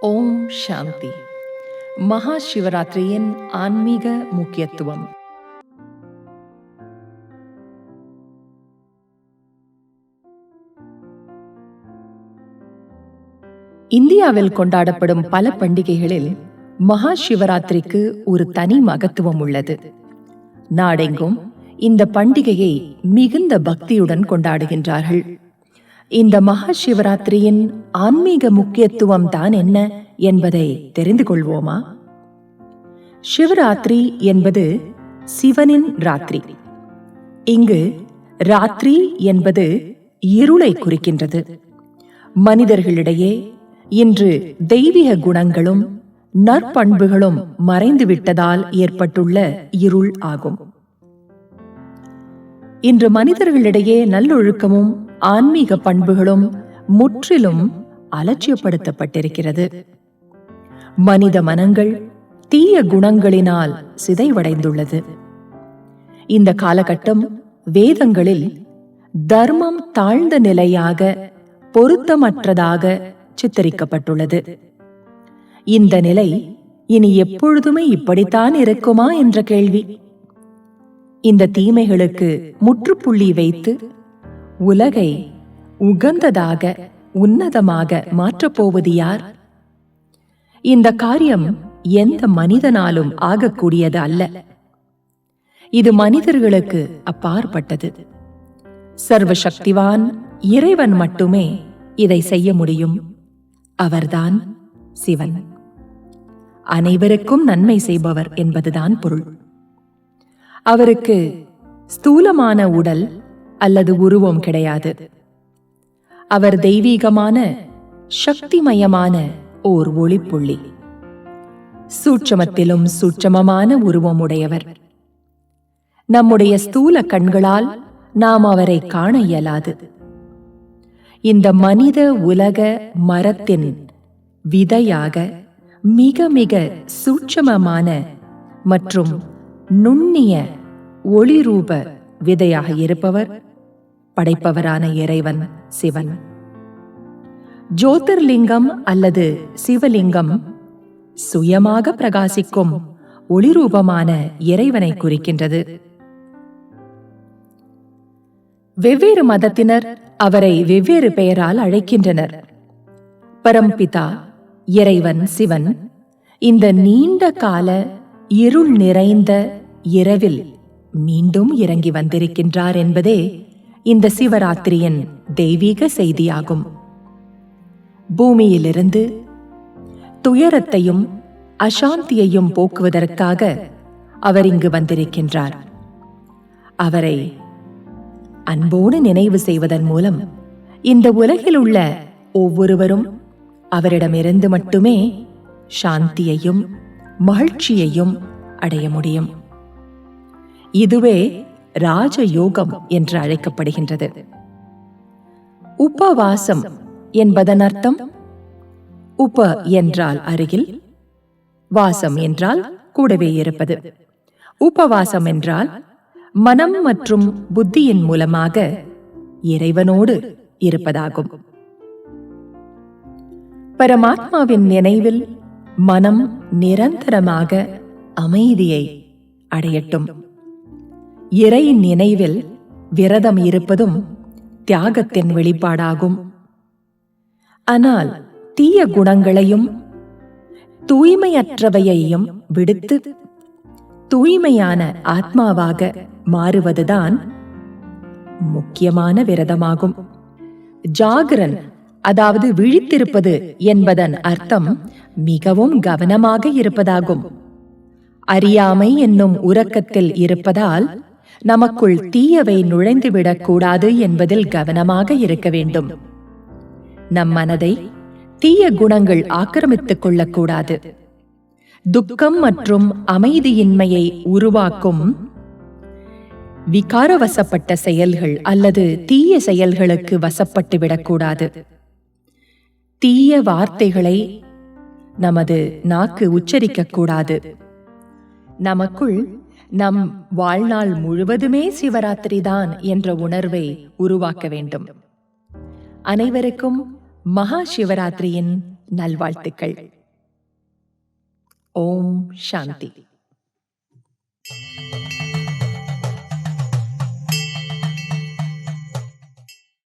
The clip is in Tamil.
ஓம் சாந்தி. மகா சிவராத்திரியின் ஆன்மீக முக்கியத்துவம். இந்தியாவில் கொண்டாடப்படும் பல பண்டிகைகளில் மகா சிவராத்திரிக்கு ஒரு தனி மகத்துவம் உள்ளது. நாடெங்கும் இந்த பண்டிகையை மிகுந்த பக்தியுடன் கொண்டாடுகின்றார்கள். இந்த மகா சிவராத்திரியின் ஆன்மீக முக்கியத்துவம் தான் என்ன என்பதை தெரிந்து கொள்வோமா? சிவராத்திரி என்பது சிவனின் ராத்திரி. இங்கு ராத்திரி என்பது இருளை குறிக்கின்றது. மனிதர்களிடையே இன்று தெய்வீக குணங்களும் நற்பண்புகளும் மறைந்துவிட்டதால் ஏற்பட்டுள்ள இருள் ஆகும். இன்று மனிதர்களிடையே நல்லொழுக்கமும் ஆன்மீக பண்புகளும் முற்றிலும் அலட்சியப்படுத்தப்பட்டிருக்கிறது. மனித மனங்கள் தீய குணங்களினால் சிதைவடைந்துள்ளது. இந்த காலகட்டம் வேதங்களில் தர்மம் தாழ்ந்த நிலையாக பொருத்தமற்றதாக சித்தரிக்கப்பட்டுள்ளது. இந்த நிலை இனி எப்பொழுதுமே இப்படித்தான் இருக்குமா என்ற கேள்வி. இந்த தீமைகளுக்கு முற்றுப்புள்ளி வைத்து உலகை உகந்ததாக உன்னதமாக மாற்றப்போவது யார்? இந்த காரியம் எந்த மனிதனாலும் ஆகக்கூடியது அல்ல. இது மனிதர்களுக்கு அப்பாற்பட்டது. சர்வசக்திவான் இறைவன் மட்டுமே இதை செய்ய முடியும். அவர்தான் சிவன். அனைவருக்கும் நன்மை செய்பவர் என்பதுதான் பொருள். அவருக்கு ஸ்தூலமான உடல் அல்லது உருவம் கிடையாது. அவர் தெய்வீகமான சக்திமயமான ஓர் ஒளிப்புள்ளி. சூட்சமத்திலும் சூட்சமமான உருவம் உடையவர் நம்முடைய ஸ்தூல கண்களால் நாம் அவரை காண இயலாது. இந்த மனித உலக மரத்தின் விதையாக மிக மிக சூட்சமமான மற்றும் நுண்ணிய ஒளிரூப விதையாக இருப்பவர் படைப்பவரான இறைவன் சிவன். ஜோதிர்லிங்கம் அல்லது சிவலிங்கம் சுயமாக பிரகாசிக்கும் ஒளிரூபமான இறைவனை குறிக்கின்றது. வெவ்வேறு மதத்தினர் அவரை வெவ்வேறு பெயரால் அழைக்கின்றனர். பரம்பிதா இறைவன் சிவன் இந்த நீண்ட கால இருள் நிறைந்த இரவில் மீண்டும் இறங்கி வந்திருக்கின்றார் என்பதே இந்த சிவராத்திரியின் தெய்வீக செய்தியாகும். பூமியிலிருந்து துயரத்தையும் அசாந்தியையும் போக்குவதற்காக அவர் இங்கு வந்திருக்கின்றார். அவரை அன்போடு நினைவு செய்வதன் மூலம் இந்த உலகில் உள்ள ஒவ்வொருவரும் அவரிடமிருந்து மட்டுமே சாந்தியையும் மகிழ்ச்சியையும் அடைய முடியும். இதுவே ராஜயோகம் என்று அழைக்கப்படுகின்றது. உபவாசம் என்பதன் அர்த்தம்? உப என்றால் அருகில் வாசம் என்றால் கூடவே இருப்பது. உபவாசம் என்றால் மனம் மற்றும் புத்தியின் மூலமாக இறைவனோடு இருப்பதாகும். பரமாத்மாவின் நினைவில் மனம் நிரந்தரமாக அமைதியை அடையட்டும். இறை நினைவில் விரதம் இருப்பதும் தியாகத்தின் வெளிப்பாடாகும். ஆனால் தீய குணங்களையும் தூய்மையற்றவையையும் விடுத்து தூய்மையான ஆத்மாவாக மாறுவதுதான் முக்கியமான விரதமாகும். ஜாகரன் அதாவது விழித்திருப்பது என்பதன் அர்த்தம் மிகவும் கவனமாக இருப்பதாகும். அறியாமை என்னும் உறக்கத்தில் இருப்பதால் நமக்குள் தீயவை நுழைந்துவிடக் கூடாது என்பதில் கவனமாக இருக்க வேண்டும். நம் மனதை தீய குணங்கள் ஆக்கிரமித்துக் கொள்ளக்கூடாது. துக்கம் மற்றும் அமைதியின்மையை உருவாக்கும் விகாரவசப்பட்ட செயல்கள் அல்லது தீய செயல்களுக்கு வசப்பட்டு விடக்கூடாது. தீய வார்த்தைகளை நமது நாக்கு உச்சரிக்கக்கூடாது. நமக்குள் நம் வாழ்நாள் முழுவதுமே சிவராத்திரி தான் என்ற உணர்வை உருவாக்க வேண்டும். அனைவருக்கும் மகா சிவராத்திரியின் நல்வாழ்த்துக்கள். ஓம் சாந்தி.